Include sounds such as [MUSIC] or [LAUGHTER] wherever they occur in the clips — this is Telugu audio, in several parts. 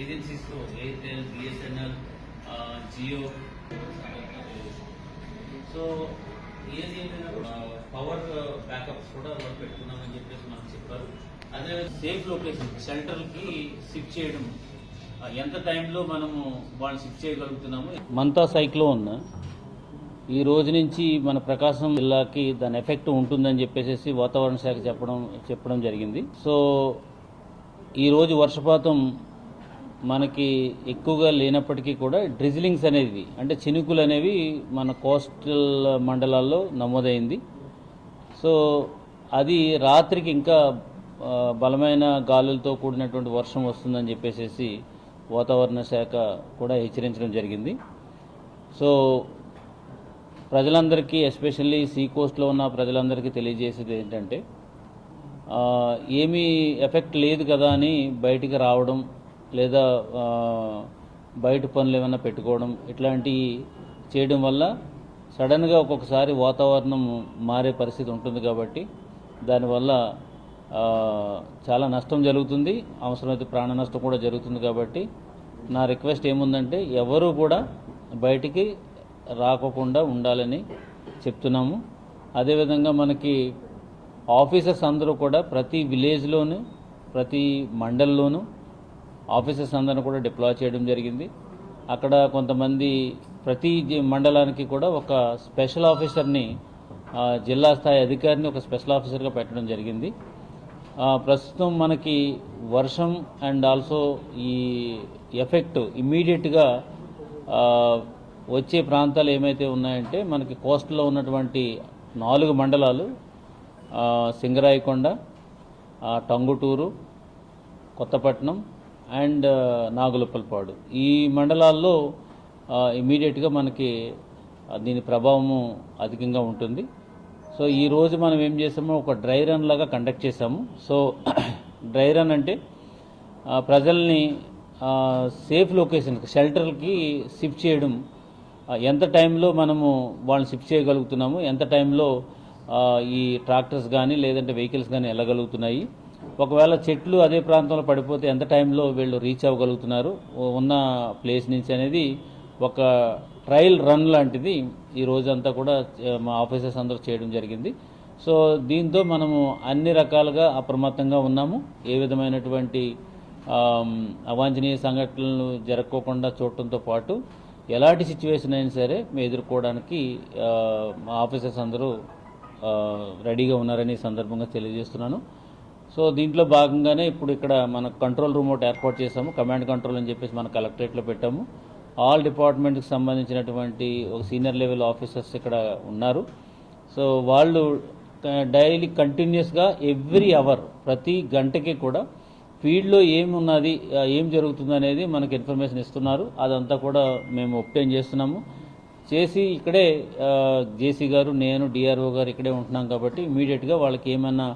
ఏజెన్సీస్తో ఎయిర్టెల్ బిఎస్ఎన్ఎల్ జియో సో ఏది ఏమైనా పవర్ బ్యాకప్స్ కూడా వాళ్ళు పెట్టుకున్నామని చెప్పేసి మనకు చెప్పారు. అదే సేఫ్ లొకేషన్ సెంటర్కి షిఫ్ట్ చేయడం. ఎంత టైంలో మనము వాళ్ళని షిఫ్ట్ చేయగలుగుతున్నాము. మంతా సైక్లోన్. ఈ రోజు నుంచి మన ప్రకాశం జిల్లాకి దాని ఎఫెక్ట్ ఉంటుందని చెప్పేసి వాతావరణ శాఖ చెప్పడం చెప్పడం జరిగింది. సో ఈరోజు వర్షపాతం మనకి ఎక్కువగా లేనప్పటికీ కూడా డ్రిజిలింగ్స్ అనేవి అంటే చినుకులు అనేవి మన కోస్టల్ మండలాల్లో నమోదైంది. సో అది రాత్రికి ఇంకా బలమైన గాలులతో కూడినటువంటి వర్షం వస్తుందని చెప్పేసి వాతావరణ శాఖ కూడా హెచ్చరించడం జరిగింది. సో ప్రజలందరికీ ఎస్పెషల్లీ సీ కోస్ట్లో ఉన్న ప్రజలందరికీ తెలియజేసేది ఏంటంటే ఏమీ ఎఫెక్ట్ లేదు కదా అని బయటికి రావడం లేదా బయట పనులు ఏమైనా పెట్టుకోవడం ఇట్లాంటివి చేయడం వల్ల సడన్గా ఒక్కొక్కసారి వాతావరణం మారే పరిస్థితి ఉంటుంది కాబట్టి దానివల్ల చాలా నష్టం జరుగుతుంది. అవసరమైతే ప్రాణ నష్టం కూడా జరుగుతుంది కాబట్టి నా రిక్వెస్ట్ ఏముందంటే ఎవరు కూడా బయటికి రాకోకుండా ఉండాలని చెప్తున్నాము. అదేవిధంగా మనకి ఆఫీసర్స్ అందరూ కూడా ప్రతి విలేజ్లోను ప్రతి మండల్లోనూ ఆఫీసర్స్ అందరిని కూడా డిప్లాయ్ చేయడం జరిగింది. అక్కడ కొంతమంది ప్రతి మండలానికి కూడా ఒక స్పెషల్ ఆఫీసర్ని జిల్లా స్థాయి అధికారిని ఒక స్పెషల్ ఆఫీసర్గా పెట్టడం జరిగింది. ప్రస్తుతం మనకి వర్షం అండ్ ఆల్సో ఈ ఎఫెక్ట్ ఇమీడియట్గా వచ్చే ప్రాంతాలు ఏమైతే ఉన్నాయంటే మనకి కోస్టల్లో ఉన్నటువంటి నాలుగు మండలాలు సింగరాయకొండ టంగుటూరు కొత్తపట్నం అండ్ నాగులపల్పాడు ఈ మండలాల్లో ఇమీడియట్గా మనకి దీని ప్రభావము అధికంగా ఉంటుంది. సో ఈరోజు మనం ఏం చేసాము ఒక డ్రై రన్ లాగా కండక్ట్ చేసాము. సో [CLEARS THROAT] డ్రై రన్ అంటే ప్రజల్ని సేఫ్ లొకేషన్కి షెల్టర్కి షిఫ్ట్ చేయడం. ఎంత టైంలో మనము వాళ్ళని షిఫ్ట్ చేయగలుగుతున్నాము ఎంత టైంలో ఈ ట్రాక్టర్స్ కానీ లేదంటే వెహికల్స్ కానీ వెళ్ళగలుగుతున్నాయి. ఒకవేళ చెట్లు అదే ప్రాంతంలో పడిపోతే ఎంత టైంలో వీళ్ళు రీచ్ అవ్వగలుగుతున్నారు? ఉన్న ప్లేస్ నుంచి అనేది ఒక ట్రయల్ రన్ లాంటిది ఈ రోజంతా కూడా మా ఆఫీసర్స్ అందరూ చేయడం జరిగింది. సో దీంతో మనము అన్ని రకాలుగా అప్రమత్తంగా ఉన్నాము. ఏ విధమైనటువంటి అవాంఛనీయ సంఘటనలు జరగకోకుండా చూడటంతో పాటు ఎలాంటి సిచ్యువేషన్ అయినా సరే మేము ఎదుర్కోవడానికి మా ఆఫీసర్స్ అందరూ రెడీగా ఉన్నారని సందర్భంగా తెలియజేస్తున్నాను. సో దీంట్లో భాగంగానే ఇప్పుడు ఇక్కడ మన కంట్రోల్ రూమ్ ఒకటి ఏర్పాటు చేసాము కమాండ్ కంట్రోల్ అని చెప్పేసి మన కలెక్టరేట్లో పెట్టాము. ఆల్ డిపార్ట్మెంట్కి సంబంధించినటువంటి ఒక సీనియర్ లెవెల్ ఆఫీసర్స్ ఇక్కడ ఉన్నారు. సో వాళ్ళు డైలీ కంటిన్యూస్గా ఎవ్రీ అవర్ ప్రతి గంటకి కూడా ఫీల్డ్లో ఏమున్నది ఏం జరుగుతుంది అనేది మనకు ఇన్ఫర్మేషన్ ఇస్తున్నారు. అదంతా కూడా మేము ఒప్టైన్ చేస్తున్నాము. చేసి ఇక్కడే జేసీ గారు నేను డిఆర్ఓ గారు ఇక్కడే ఉంటున్నాం కాబట్టి ఇమీడియట్గా వాళ్ళకి ఏమైనా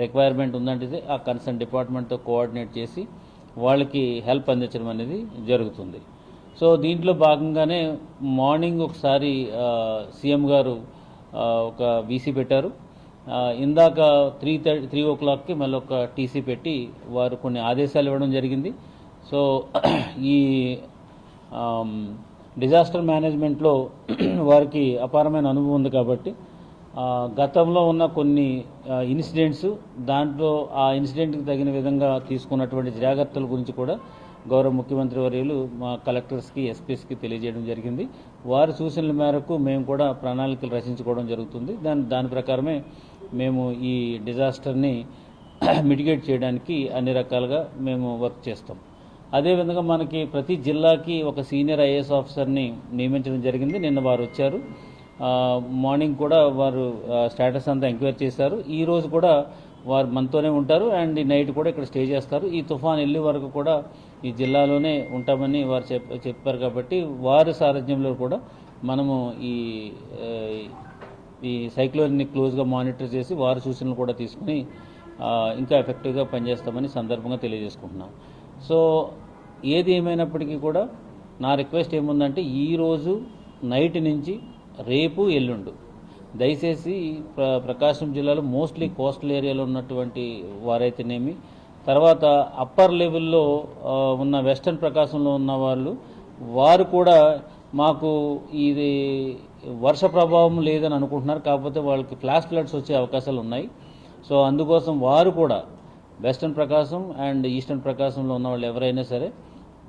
రిక్వైర్మెంట్ ఉందంటే ఆ కన్సర్న్ డిపార్ట్మెంట్తో కోఆర్డినేట్ చేసి వాళ్ళకి హెల్ప్ అందించడం అనేది జరుగుతుంది. సో దీంట్లో భాగంగానే మార్నింగ్ ఒకసారి సీఎం గారు ఒక వీసీ పెట్టారు. ఇందాక త్రీ థర్టీ త్రీ ఓ క్లాక్కి మళ్ళీ ఒక టీసీ పెట్టి వారు కొన్ని ఆదేశాలు ఇవ్వడం జరిగింది. సో [CLEARS THROAT] ఈ డిజాస్టర్ మేనేజ్మెంట్లో [CLEARS THROAT] వారికి అపారమైన అనుభవం ఉంది కాబట్టి గతంలో ఉన్న కొన్ని ఇన్సిడెంట్స్ దాంట్లో ఆ ఇన్సిడెంట్కి తగిన విధంగా తీసుకున్నటువంటి జాగ్రత్తల గురించి కూడా గౌరవ ముఖ్యమంత్రి వర్యులు మా కలెక్టర్స్కి ఎస్పీస్కి తెలియజేయడం జరిగింది. వారి సూచనల మేరకు మేము కూడా ప్రణాళికలు రచించుకోవడం జరుగుతుంది. దాని దాని ప్రకారమే మేము ఈ డిజాస్టర్ని [CLEARS THROAT] మిటిగేట్ చేయడానికి అన్ని రకాలుగా మేము వర్క్ చేస్తాం. అదేవిధంగా మనకి ప్రతి జిల్లాకి ఒక సీనియర్ ఐఏఎస్ ఆఫీసర్ని నియమించడం జరిగింది. నిన్న వారు వచ్చారు. మార్నింగ్ కూడా వారు స్టేటస్ అంతా ఎంక్వైరీ చేశారు. ఈ రోజు కూడా వారు మనతోనే ఉంటారు అండ్ ఈ నైట్ కూడా ఇక్కడ స్టే చేస్తారు. ఈ తుఫాన్ వెళ్ళే వరకు కూడా ఈ జిల్లాలోనే ఉంటామని వారు చెప్ చెప్పారు కాబట్టి వారి సారథ్యంలో కూడా మనము ఈ ఈ సైక్లోన్ని క్లోజ్గా మానిటర్ చేసి వారి సూచనలు కూడా తీసుకుని ఇంకా ఎఫెక్టివ్గా పనిచేస్తామని సందర్భంగా తెలియజేసుకుంటున్నాం. సో ఏది ఏమైనప్పటికీ కూడా నా రిక్వెస్ట్ ఏముందంటే ఈరోజు నైట్ నుంచి రేపు ఎల్లుండు. దయచేసి ప్ర ప్రకాశం జిల్లాలో మోస్ట్లీ కోస్టల్ ఏరియాలో ఉన్నటువంటి వారైతేనేమి తర్వాత అప్పర్ లెవెల్లో ఉన్న వెస్టర్న్ ప్రకాశంలో ఉన్న వాళ్ళు వారు కూడా మాకు ఇది వర్ష ప్రభావం లేదని అనుకుంటున్నారు కాకపోతే వాళ్ళకి ఫ్లాష్ ఫ్లడ్స్ వచ్చే అవకాశాలు ఉన్నాయి. సో అందుకోసం వారు కూడా వెస్టర్న్ ప్రకాశం అండ్ ఈస్టర్న్ ప్రకాశంలో ఉన్న వాళ్ళు ఎవరైనా సరే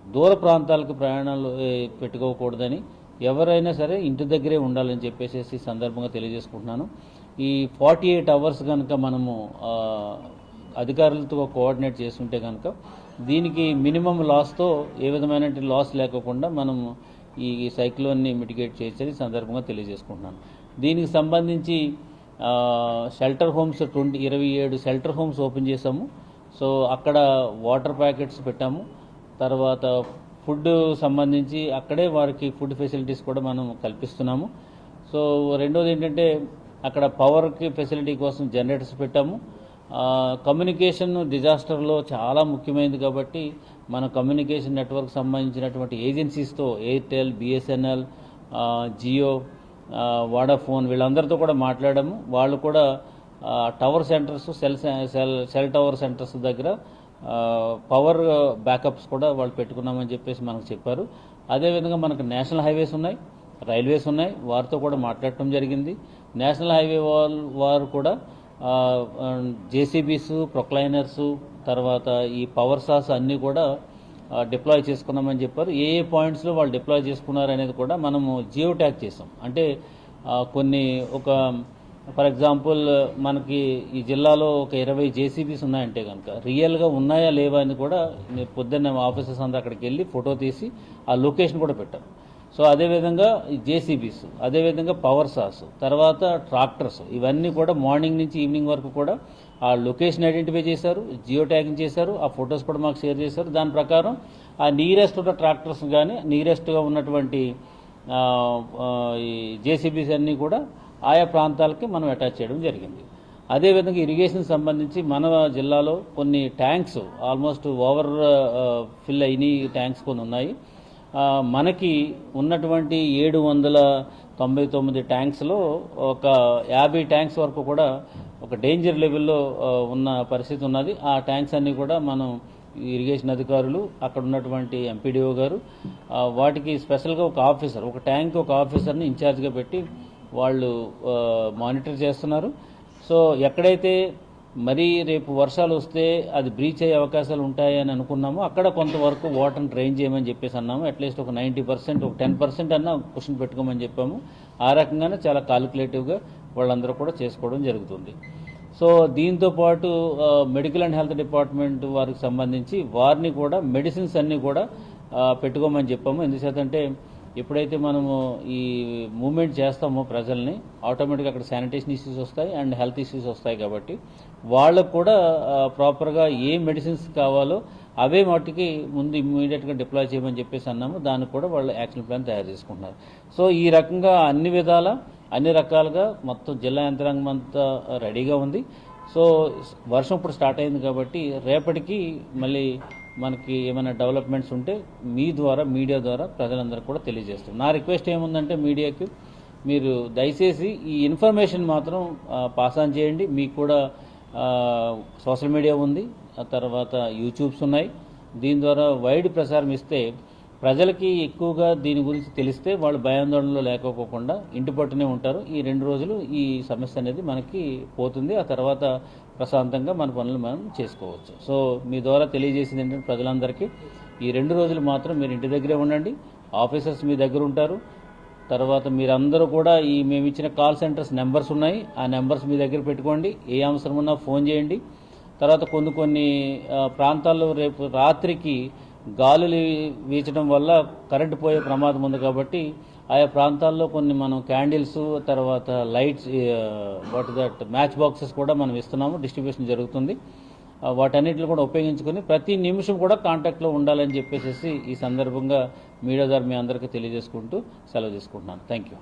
దూర ప్రాంతాలకు ప్రయాణాలు పెట్టుకోకూడదని ఎవరైనా సరే ఇంటి దగ్గరే ఉండాలని చెప్పేసి సందర్భంగా తెలియజేసుకుంటున్నాను. ఈ ఫార్టీ ఎయిట్ అవర్స్ కనుక మనము అధికారులతో కోఆర్డినేట్ చేస్తుంటే కనుక దీనికి మినిమం లాస్తో ఏ విధమైన లాస్ లేకుండా మనం ఈ సైక్లోన్ని మిటిగేట్ చేయొచ్చని సందర్భంగా తెలియజేసుకుంటున్నాను. దీనికి సంబంధించి షెల్టర్ హోమ్స్ ట్వంటీ ఇరవై ఏడు షెల్టర్ హోమ్స్ ఓపెన్ చేసాము సో అక్కడ వాటర్ ప్యాకెట్స్ పెట్టాము. తర్వాత ఫుడ్ సంబంధించి అక్కడే వారికి ఫుడ్ ఫెసిలిటీస్ కూడా మనం కల్పిస్తున్నాము. సో రెండోది ఏంటంటే అక్కడ పవర్కి ఫెసిలిటీ కోసం జనరేటర్స్ పెట్టాము. కమ్యూనికేషన్ డిజాస్టర్లో చాలా ముఖ్యమైనది కాబట్టి మన కమ్యూనికేషన్ నెట్వర్క్ సంబంధించినటువంటి ఏజెన్సీస్తో ఎయిర్టెల్ బిఎస్ఎన్ఎల్ జియో వాడాఫోన్ వీళ్ళందరితో కూడా మాట్లాడాము. వాళ్ళు కూడా tower centres cell cell cell tower centres దగ్గర పవర్ బ్యాకప్స్ కూడా వాళ్ళు పెట్టుకున్నామని చెప్పేసి మనకు చెప్పారు. అదేవిధంగా మనకు నేషనల్ హైవేస్ ఉన్నాయి రైల్వేస్ ఉన్నాయి. వారితో కూడా మాట్లాడటం జరిగింది. నేషనల్ హైవే వాళ్ళు వారు కూడా జేసీబీస్ ప్రొక్లైనర్స్ తర్వాత ఈ పవర్ సాస్ అన్నీ కూడా డిప్లాయ్ చేసుకున్నామని చెప్పారు. ఏ ఏ పాయింట్స్లో వాళ్ళు డిప్లాయ్ చేసుకున్నారు అనేది కూడా మనము జియో ట్యాగ్ చేసాం. అంటే కొన్ని ఒక ఫర్ ఎగ్జాంపుల్ మనకి ఈ జిల్లాలో ఒక ఇరవై జేసీబీస్ ఉన్నాయంటే కనుక రియల్గా ఉన్నాయా లేవా అని కూడా నేను పొద్దున్న ఆఫీసర్స్ అంతా అక్కడికి వెళ్ళి ఫోటో తీసి ఆ లొకేషన్ కూడా పెట్టాం. సో అదేవిధంగా ఈ జేసీబీస్ అదేవిధంగా పవర్ సాస్ తర్వాత ట్రాక్టర్స్ ఇవన్నీ కూడా మార్నింగ్ నుంచి ఈవినింగ్ వరకు కూడా ఆ లొకేషన్ ఐడెంటిఫై చేశారు జియో ట్యాగింగ్ చేశారు ఆ ఫొటోస్ కూడా మాకు షేర్ చేశారు. దాని ప్రకారం ఆ నీరెస్ట్ ఉన్న ట్రాక్టర్స్ కానీ నీరెస్ట్గా ఉన్నటువంటి ఈ జేసీబీస్ అన్నీ కూడా ఆయా ప్రాంతాలకి మనం అటాచ్ చేయడం జరిగింది. అదేవిధంగా ఇరిగేషన్ సంబంధించి మన జిల్లాలో కొన్ని ట్యాంక్స్ ఆల్మోస్ట్ ఓవర్ ఫిల్ అయిన ట్యాంక్స్ కొన్ని ఉన్నాయి. మనకి ఉన్నటువంటి ఏడు వందల తొంభై తొమ్మిది ట్యాంక్స్లో ఒక యాభై ట్యాంక్స్ వరకు కూడా ఒక డేంజర్ లెవెల్లో ఉన్న పరిస్థితి ఉన్నది. ఆ ట్యాంక్స్ అన్నీ కూడా మనం ఈ ఇరిగేషన్ అధికారులు అక్కడ ఉన్నటువంటి ఎంపీడీఓ గారు వాటికి స్పెషల్గా ఒక ఆఫీసర్ ఒక ట్యాంక్ ఒక ఆఫీసర్ని ఇన్ఛార్జ్గా పెట్టి వాళ్ళు మానిటర్ చేస్తున్నారు. సో ఎక్కడైతే మరీ రేపు వర్షాలు వస్తే అది బ్రీచ్ అయ్యే అవకాశాలు ఉంటాయని అనుకున్నాము అక్కడ కొంతవరకు వాటర్ని డ్రైన్ చేయమని చెప్పేసి అన్నాము. అట్లీస్ట్ ఒక నైంటీ పర్సెంట్ ఒక టెన్ పర్సెంట్ అన్న క్వశ్చన్ పెట్టుకోమని చెప్పాము. ఆ రకంగానే చాలా కాలిక్యులేటివ్గా వాళ్ళందరూ కూడా చేసుకోవడం జరుగుతుంది. సో దీంతో పాటు మెడికల్ అండ్ హెల్త్ డిపార్ట్మెంట్ వారికి సంబంధించి వారిని కూడా మెడిసిన్స్ అన్నీ కూడా పెట్టుకోమని చెప్పాము. ఎందుచేతంటే ఎప్పుడైతే మనము ఈ మూమెంట్ చేస్తామో ప్రజల్ని ఆటోమేటిక్గా అక్కడ శానిటేషన్ ఇష్యూస్ వస్తాయి అండ్ హెల్త్ ఇష్యూస్ వస్తాయి కాబట్టి వాళ్ళకు కూడా ప్రాపర్గా ఏ మెడిసిన్స్ కావాలో అవే మట్టుకి ముందు ఇమ్మీడియట్గా డిప్లాయ్ చేయమని చెప్పేసి అన్నాము. దానికి కూడా వాళ్ళు యాక్షన్ ప్లాన్ తయారు చేసుకుంటున్నారు. సో ఈ రకంగా అన్ని విధాల అన్ని రకాలుగా మొత్తం జిల్లా యంత్రాంగం అంతా రెడీగా ఉంది. సో వర్షం ఇప్పుడు స్టార్ట్ అయింది కాబట్టి రేపటికి మళ్ళీ మనకి ఏమైనా డెవలప్మెంట్స్ ఉంటే మీ ద్వారా మీడియా ద్వారా ప్రజలందరూ కూడా తెలియజేస్తాం. నా రిక్వెస్ట్ ఏముందంటే మీడియాకి మీరు దయచేసి ఈ ఇన్ఫర్మేషన్ మాత్రం పాస్ ఆన్ చేయండి. మీకు కూడా సోషల్ మీడియా ఉంది ఆ తర్వాత యూట్యూబ్స్ ఉన్నాయి. దీని ద్వారా వైడ్ ప్రసారం ఇస్తే ప్రజలకి ఎక్కువగా దీని గురించి తెలిస్తే వాళ్ళు భయాందోళనలో లేకపోకుండా ఇంటి పట్టునే ఉంటారు. ఈ రెండు రోజులు ఈ సమస్య అనేది మనకి పోతుంది. ఆ తర్వాత ప్రశాంతంగా మన పనులు మనం చేసుకోవచ్చు. సో మీ ద్వారా తెలియజేసింది ఏంటంటే ప్రజలందరికీ ఈ రెండు రోజులు మాత్రం మీరు ఇంటి దగ్గరే ఉండండి. ఆఫీసర్స్ మీ దగ్గర ఉంటారు. తర్వాత మీరందరూ కూడా ఈ మేము ఇచ్చిన కాల్ సెంటర్స్ నెంబర్స్ ఉన్నాయి. ఆ నెంబర్స్ మీ దగ్గర పెట్టుకోండి. ఏ అవసరం ఉన్నా ఫోన్ చేయండి. తర్వాత కొన్ని కొన్ని ప్రాంతాల్లో రేపు రాత్రికి గాలులు వీచడం వల్ల కరెంటు పోయే ప్రమాదం ఉంది కాబట్టి ఆయా ప్రాంతాల్లో కొన్ని మనం క్యాండిల్స్ తర్వాత lights what that match boxes కూడా మనం ఇస్తున్నాము డిస్ట్రిబ్యూషన్ జరుగుతుంది. వాటన్నిటిని కూడా ఉపయోగించుకొని ప్రతి నిమిషం కూడా కాంటాక్ట్లో ఉండాలని చెప్పేసి ఈ సందర్భంగా మీడియా ద్వారా మీ అందరికీ తెలియజేసుకుంటూ సెలవు తీసుకుంటున్నాను. Thank you.